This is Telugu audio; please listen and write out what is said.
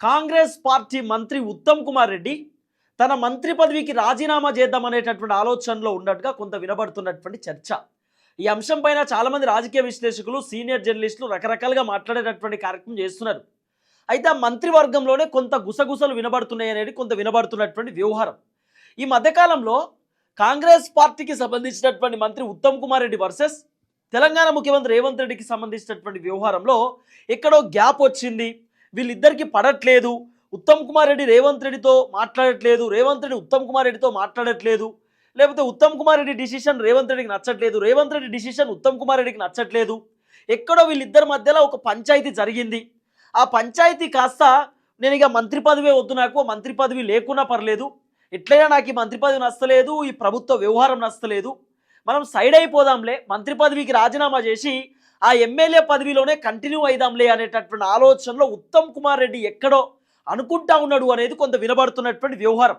కాంగ్రెస్ పార్టీ మంత్రి ఉత్తమ్ కుమార్ రెడ్డి తన మంత్రి పదవికి రాజీనామా చేద్దామనేటటువంటి ఆలోచనలో ఉన్నట్టుగా కొంత వినబడుతున్నటువంటి చర్చ. ఈ అంశం పైన చాలామంది రాజకీయ విశ్లేషకులు సీనియర్ జర్నలిస్టులు రకరకాలుగా మాట్లాడేటటువంటి కార్యక్రమం చేస్తున్నారు. అయితే ఆ మంత్రివర్గంలోనే కొంత గుసగుసలు వినబడుతున్నాయి అనేది కొంత వినబడుతున్నటువంటి వ్యవహారం. ఈ మధ్యకాలంలో కాంగ్రెస్ పార్టీకి సంబంధించినటువంటి మంత్రి ఉత్తమ్ కుమార్ రెడ్డి వర్సెస్ తెలంగాణ ముఖ్యమంత్రి రేవంత్ రెడ్డికి సంబంధించినటువంటి వ్యవహారంలో ఎక్కడో గ్యాప్ వచ్చింది. వీళ్ళిద్దరికీ పడట్లేదు. ఉత్తమ్ కుమార్ రెడ్డి రేవంత్ రెడ్డితో మాట్లాడట్లేదు. రేవంత్ రెడ్డి ఉత్తమ్ కుమార్ రెడ్డితో మాట్లాడట్లేదు. లేకపోతే ఉత్తమ్ కుమార్ రెడ్డి డిసిషన్ రేవంత్ రెడ్డికి నచ్చట్లేదు. రేవంత్ రెడ్డి డిసిషన్ ఉత్తమ్ కుమార్ రెడ్డికి నచ్చట్లేదు. ఎక్కడో వీళ్ళిద్దరి మధ్యలో ఒక పంచాయతీ జరిగింది. ఆ పంచాయతీ కాస్త నేను ఇక మంత్రి పదవే వద్దు నాకు మంత్రి పదవి లేకున్నా పర్లేదు. ఎట్లయినా నాకు ఈ మంత్రి పదవి నచ్చలేదు ఈ ప్రభుత్వ వ్యవహారం నచ్చలేదు. మనం సైడ్ అయిపోదాంలే. మంత్రి పదవికి రాజీనామా చేసి ఆ ఎమ్మెల్యే పదవిలోనే కంటిన్యూ అయిదాంలే అనేటటువంటి ఆలోచనలో ఉత్తమ్ కుమార్ రెడ్డి ఎక్కడో అనుకుంటా ఉన్నాడు అనేది కొంత వినబడుతున్నటువంటి వ్యవహారం.